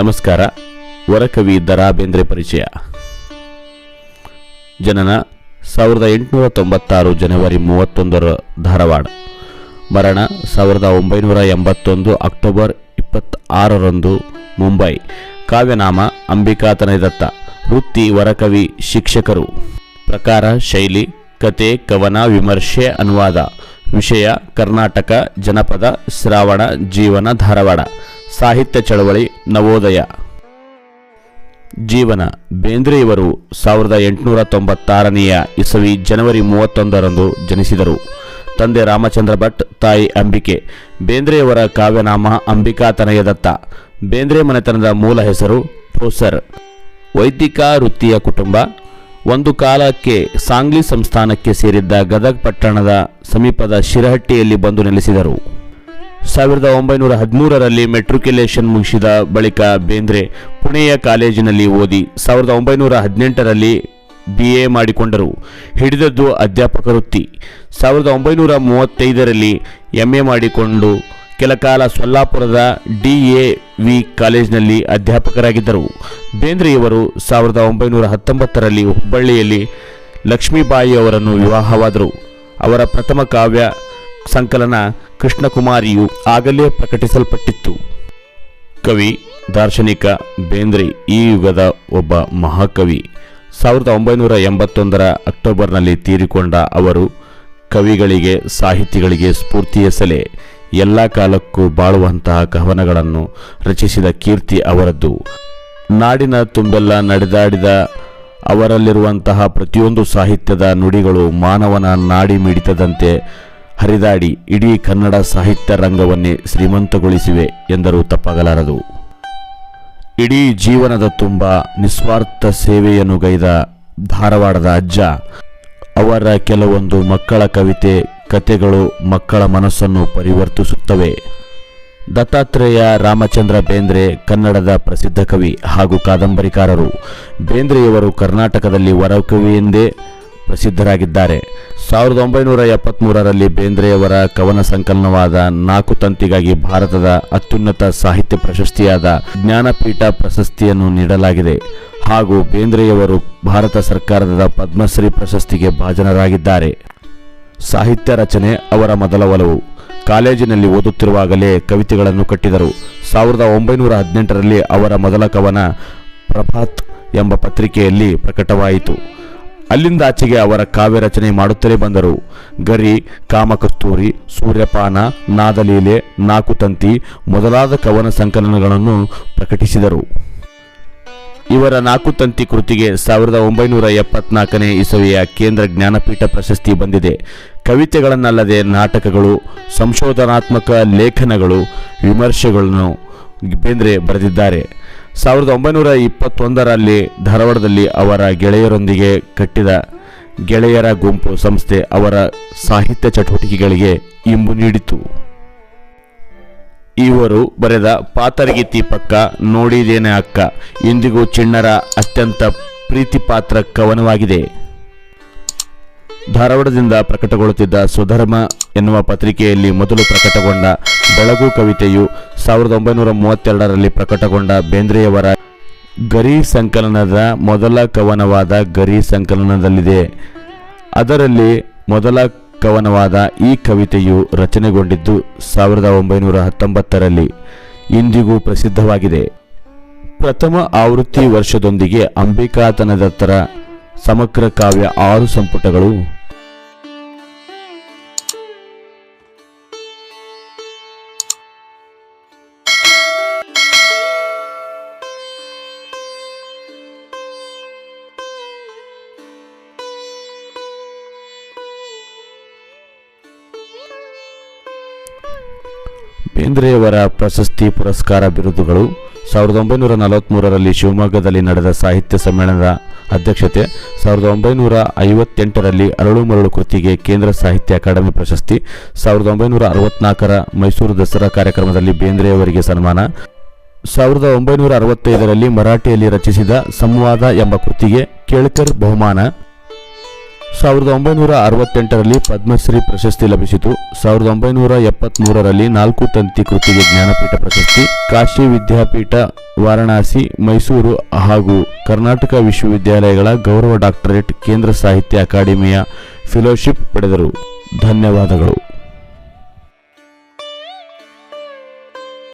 ನಮಸ್ಕಾರ. ವರಕವಿ ದರಾ ಬೇಂದ್ರೆ ಪರಿಚಯ. ಜನನ ಸಾವಿರದ ಎಂಟುನೂರ ತೊಂಬತ್ತಾರು ಜನವರಿ ಮೂವತ್ತೊಂದರ ಧಾರವಾಡ. ಮರಣ ಸಾವಿರದ ಒಂಬೈನೂರ ಎಂಬತ್ತೊಂದು ಅಕ್ಟೋಬರ್ ಇಪ್ಪತ್ತಾರರಂದು ಮುಂಬೈ. ಕಾವ್ಯನಾಮ ಅಂಬಿಕಾತನದತ್ತ ವೃತ್ತಿ ವರಕವಿ ಶಿಕ್ಷಕರು. ಪ್ರಕಾರ, ಶೈಲಿ, ಕತೆ, ಕವನ, ವಿಮರ್ಶೆ, ಅನುವಾದ. ವಿಷಯ, ಕರ್ನಾಟಕ, ಜನಪದ, ಶ್ರಾವಣ, ಜೀವನ, ಧಾರವಾಡ. ಸಾಹಿತ್ಯ ಚಳವಳಿ ನವೋದಯ. ಜೀವನ ಬೇಂದ್ರೆ ಇವರು ಸಾವಿರದ ಎಂಟುನೂರ ತೊಂಬತ್ತಾರನೆಯ ಇಸವಿ ಜನವರಿ ಮೂವತ್ತೊಂದರಂದು ಜನಿಸಿದರು. ತಂದೆ ರಾಮಚಂದ್ರ ಭಟ್, ತಾಯಿ ಅಂಬಿಕೆ ಬೇಂದ್ರೆಯವರ ಕಾವ್ಯನಾಮ ಅಂಬಿಕಾ ತನಯದತ್ತ. ಬೇಂದ್ರೆ ಮನೆತನದ ಮೂಲ ಹೆಸರು ಪ್ರೊಸರ್ ವೈದಿಕ ವೃತ್ತಿಯ ಕುಟುಂಬ. ಒಂದು ಕಾಲಕ್ಕೆ ಸಾಂಗ್ಲಿ ಸಂಸ್ಥಾನಕ್ಕೆ ಸೇರಿದ್ದ ಗದಗ್ ಪಟ್ಟಣದ ಸಮೀಪದ ಶಿರಹಟ್ಟಿಯಲ್ಲಿ ಬಂದು ನೆಲೆಸಿದರು. ಸಾವಿರದ ಒಂಬೈನೂರ ಹದಿಮೂರರಲ್ಲಿ ಮೆಟ್ರಿಕ್ಯುಲೇಷನ್ ಮುಗಿಸಿದ ಬಳಿಕ ಬೇಂದ್ರೆ ಪುಣೆಯ ಕಾಲೇಜಿನಲ್ಲಿ ಓದಿ ಸಾವಿರದ ಒಂಬೈನೂರ ಹದಿನೆಂಟರಲ್ಲಿ ಬಿ ಎ ಮಾಡಿಕೊಂಡರು. ಹಿಡಿದದ್ದು ಅಧ್ಯಾಪಕ ವೃತ್ತಿ. ಸಾವಿರದ ಒಂಬೈನೂರ ಮೂವತ್ತೈದರಲ್ಲಿ ಎಂ ಎ ಮಾಡಿಕೊಂಡು ಕೆಲಕಾಲ ಸೊಲ್ಲಾಪುರದ ಡಿ ಎ ವಿ ಕಾಲೇಜಿನಲ್ಲಿ ಅಧ್ಯಾಪಕರಾಗಿದ್ದರು. ಬೇಂದ್ರೆಯವರು ಸಾವಿರದ ಒಂಬೈನೂರ ಹತ್ತೊಂಬತ್ತರಲ್ಲಿ ಹುಬ್ಬಳ್ಳಿಯಲ್ಲಿ ಲಕ್ಷ್ಮೀಬಾಯಿಯವರನ್ನು ವಿವಾಹವಾದರು. ಅವರ ಪ್ರಥಮ ಕಾವ್ಯ ಸಂಕಲನ ಕೃಷ್ಣಕುಮಾರಿಯು ಆಗಲೇ ಪ್ರಕಟಿಸಲ್ಪಟ್ಟಿತ್ತು. ಕವಿ ದಾರ್ಶನಿಕ ಬೇಂದ್ರೆ ಈ ಯುಗದ ಒಬ್ಬ ಮಹಾಕವಿ. ಸಾವಿರದ ಒಂಬೈನೂರ ಎಂಬತ್ತೊಂದರ ಅಕ್ಟೋಬರ್ನಲ್ಲಿ ತೀರಿಕೊಂಡ ಅವರು ಕವಿಗಳಿಗೆ, ಸಾಹಿತಿಗಳಿಗೆ ಸ್ಫೂರ್ತಿಯ ಸೆಲೆ. ಎಲ್ಲ ಕಾಲಕ್ಕೂ ಬಾಳುವಂತಹ ಕವನಗಳನ್ನು ರಚಿಸಿದ ಕೀರ್ತಿ ಅವರದ್ದು. ನಾಡಿನ ತುಂಬೆಲ್ಲ ನಡೆದಾಡಿದ ಅವರಲ್ಲಿರುವಂತಹ ಪ್ರತಿಯೊಂದು ಸಾಹಿತ್ಯದ ನುಡಿಗಳು ಮಾನವನ ನಾಡಿ ಮಿಡಿತದಂತೆ ಹರಿದಾಡಿ ಇಡೀ ಕನ್ನಡ ಸಾಹಿತ್ಯ ರಂಗವನ್ನೇ ಶ್ರೀಮಂತಗೊಳಿಸಿವೆ ಎಂದರೂ ತಪ್ಪಾಗಲಾರದು. ಇಡೀ ಜೀವನದ ತುಂಬ ನಿಸ್ವಾರ್ಥ ಸೇವೆಯನ್ನು ಗೈದ ಧಾರವಾಡದ ಅಜ್ಜ, ಅವರ ಕೆಲವೊಂದು ಮಕ್ಕಳ ಕವಿತೆ, ಕತೆಗಳು ಮಕ್ಕಳ ಮನಸ್ಸನ್ನು ಪರಿವರ್ತಿಸುತ್ತವೆ. ದತ್ತಾತ್ರೇಯ ರಾಮಚಂದ್ರ ಬೇಂದ್ರೆ ಕನ್ನಡದ ಪ್ರಸಿದ್ಧ ಕವಿ ಹಾಗೂ ಕಾದಂಬರಿಕಾರರು. ಬೇಂದ್ರೆಯವರು ಕರ್ನಾಟಕದಲ್ಲಿ ವರಕವಿ ಎಂದೇ ಪ್ರಸಿದ್ಧರಾಗಿದ್ದಾರೆ. ಸಾವಿರದ ಒಂಬೈನೂರ ಎಪ್ಪತ್ತ್ಮೂರರಲ್ಲಿ ಬೇಂದ್ರೆಯವರ ಕವನ ಸಂಕಲನವಾದ ನಾಲ್ಕು ತಂತಿಗಾಗಿ ಭಾರತದ ಅತ್ಯುನ್ನತ ಸಾಹಿತ್ಯ ಪ್ರಶಸ್ತಿಯಾದ ಜ್ಞಾನಪೀಠ ಪ್ರಶಸ್ತಿಯನ್ನು ನೀಡಲಾಗಿದೆ. ಹಾಗೂ ಬೇಂದ್ರೆಯವರು ಭಾರತ ಸರ್ಕಾರದ ಪದ್ಮಶ್ರೀ ಪ್ರಶಸ್ತಿಗೆ ಭಾಜನರಾಗಿದ್ದಾರೆ. ಸಾಹಿತ್ಯ ರಚನೆ ಅವರ ಮೊದಲ ಒಲವು. ಕಾಲೇಜಿನಲ್ಲಿ ಓದುತ್ತಿರುವಾಗಲೇ ಕವಿತೆಗಳನ್ನು ಕಟ್ಟಿದರು. ಸಾವಿರದ ಒಂಬೈನೂರ ಹದಿನೆಂಟರಲ್ಲಿ ಅವರ ಮೊದಲ ಕವನ ಪ್ರಭಾತ್ ಎಂಬ ಪತ್ರಿಕೆಯಲ್ಲಿ ಪ್ರಕಟವಾಯಿತು. ಅಲ್ಲಿಂದಾಚೆಗೆ ಅವರ ಕಾವ್ಯ ರಚನೆ ಮಾಡುತ್ತಲೇ ಬಂದರು. ಗರಿ, ಕಾಮಕಸ್ತೂರಿ, ಸೂರ್ಯಪಾನ, ನಾದಲೀಲೆ, ನಾಕುತಂತಿ ಮೊದಲಾದ ಕವನ ಸಂಕಲನಗಳನ್ನು ಪ್ರಕಟಿಸಿದರು. ಇವರ ನಾಕುತಂತಿ ಕೃತಿಗೆ ಸಾವಿರದ ಒಂಬೈನೂರ ಎಪ್ಪತ್ನಾಲ್ಕನೇ ಇಸವಿಯ ಕೇಂದ್ರ ಜ್ಞಾನಪೀಠ ಪ್ರಶಸ್ತಿ ಬಂದಿದೆ. ಕವಿತೆಗಳನ್ನಲ್ಲದೆ ನಾಟಕಗಳು, ಸಂಶೋಧನಾತ್ಮಕ ಲೇಖನಗಳು, ವಿಮರ್ಶೆಗಳನ್ನು ಬೇಂದ್ರೆ ಬರೆದಿದ್ದಾರೆ. ಸಾವಿರದ ಒಂಬೈನೂರ ಇಪ್ಪತ್ತೊಂದರಲ್ಲಿ ಧಾರವಾಡದಲ್ಲಿ ಅವರ ಗೆಳೆಯರೊಂದಿಗೆ ಕಟ್ಟಿದ ಗೆಳೆಯರ ಗುಂಪು ಸಂಸ್ಥೆ ಅವರ ಸಾಹಿತ್ಯ ಚಟುವಟಿಕೆಗಳಿಗೆ ಇಂಬು ನೀಡಿತು ಇವರು ಬರೆದ ಪಾತರಗಿತ್ತಿ ಪಕ್ಕ, ನೋಡಿದೇನೆ ಅಕ್ಕ, ಇಂದಿಗೂ ಚಿಣ್ಣರ ಅತ್ಯಂತ ಪ್ರೀತಿಪಾತ್ರ ಕವನವಾಗಿದೆ ಧಾರವಾಡದಿಂದ ಪ್ರಕಟಗೊಳ್ಳುತ್ತಿದ್ದ ಸ್ವಧರ್ಮ ಎನ್ನುವ ಪತ್ರಿಕೆಯಲ್ಲಿ ಮೊದಲು ಪ್ರಕಟಗೊಂಡ ಬೆಳಗು ಕವಿತೆಯು ಸಾವಿರದ ಒಂಬೈನೂರ ಮೂವತ್ತೆರಡರಲ್ಲಿ ಪ್ರಕಟಗೊಂಡ ಬೇಂದ್ರೆಯವರ ಗರಿ ಸಂಕಲನದ ಮೊದಲ ಕವನವಾದ ಗರಿ ಸಂಕಲನದಲ್ಲಿದೆ. ಅದರಲ್ಲಿ ಮೊದಲ ಕವನವಾದ ಈ ಕವಿತೆಯು ರಚನೆಗೊಂಡಿದ್ದು ಸಾವಿರದ ಒಂಬೈನೂರ ಹತ್ತೊಂಬತ್ತರಲ್ಲಿ ಇಂದಿಗೂ ಪ್ರಸಿದ್ಧವಾಗಿದೆ. ಪ್ರಥಮ ಆವೃತ್ತಿ ವರ್ಷದೊಂದಿಗೆ ಅಂಬಿಕಾತನದತ್ತರ ಸಮಗ್ರ ಕಾವ್ಯ ಆರು ಸಂಪುಟಗಳು ಬೇಂದ್ರೆಯವರ ಪ್ರಶಸ್ತಿ ಪುರಸ್ಕಾರ ಬಿರುದುಗಳು ಸಾವಿರದ ಒಂಬೈನೂರ ನಲವತ್ತ್ಮೂರರಲ್ಲಿ ಶಿವಮೊಗ್ಗದಲ್ಲಿ ನಡೆದ ಸಾಹಿತ್ಯ ಸಮ್ಮೇಳನದ ಅಧ್ಯಕ್ಷತೆ, ಸಾವಿರದ ಒಂಬೈನೂರ ಐವತ್ತೆಂಟರಲ್ಲಿ ಅರಳು ಮರಳು ಕೃತಿಗೆ ಕೇಂದ್ರ ಸಾಹಿತ್ಯ ಅಕಾಡೆಮಿ ಪ್ರಶಸ್ತಿ, ಸಾವಿರದ ಒಂಬೈನೂರ ಅರವತ್ನಾಲ್ಕರ ಮೈಸೂರು ದಸರಾ ಕಾರ್ಯಕ್ರಮದಲ್ಲಿ ಬೇಂದ್ರೆಯವರಿಗೆ ಸನ್ಮಾನ, ಸಾವಿರದ ಒಂಬೈನೂರ ಅರವತ್ತೈದರಲ್ಲಿ ಮರಾಠಿಯಲ್ಲಿ ರಚಿಸಿದ ಸಂವಾದ ಎಂಬ ಕೃತಿಗೆ ಕೇಳ್ಕರ್ ಬಹುಮಾನ. ಸಾವಿರದ ಒಂಬೈನೂರ ಅರವತ್ತೆಂಟರಲ್ಲಿ ಪದ್ಮಶ್ರೀ ಪ್ರಶಸ್ತಿ ಲಭಿಸಿತು. ಸಾವಿರದ ಒಂಬೈನೂರ ಎಪ್ಪತ್ತ್ಮೂರರಲ್ಲಿ ನಾಲ್ಕು ತಂತಿ ಕೃತಿಗೆ ಜ್ಞಾನಪೀಠ ಪ್ರಶಸ್ತಿ. ಕಾಶಿ ವಿದ್ಯಾಪೀಠ, ವಾರಣಾಸಿ, ಮೈಸೂರು ಹಾಗೂ ಕರ್ನಾಟಕ ವಿಶ್ವವಿದ್ಯಾಲಯಗಳ ಗೌರವ ಡಾಕ್ಟರೇಟ್, ಕೇಂದ್ರ ಸಾಹಿತ್ಯ ಅಕಾಡೆಮಿಯ ಫೆಲೋಶಿಪ್ ಪಡೆದರು. ಧನ್ಯವಾದಗಳು.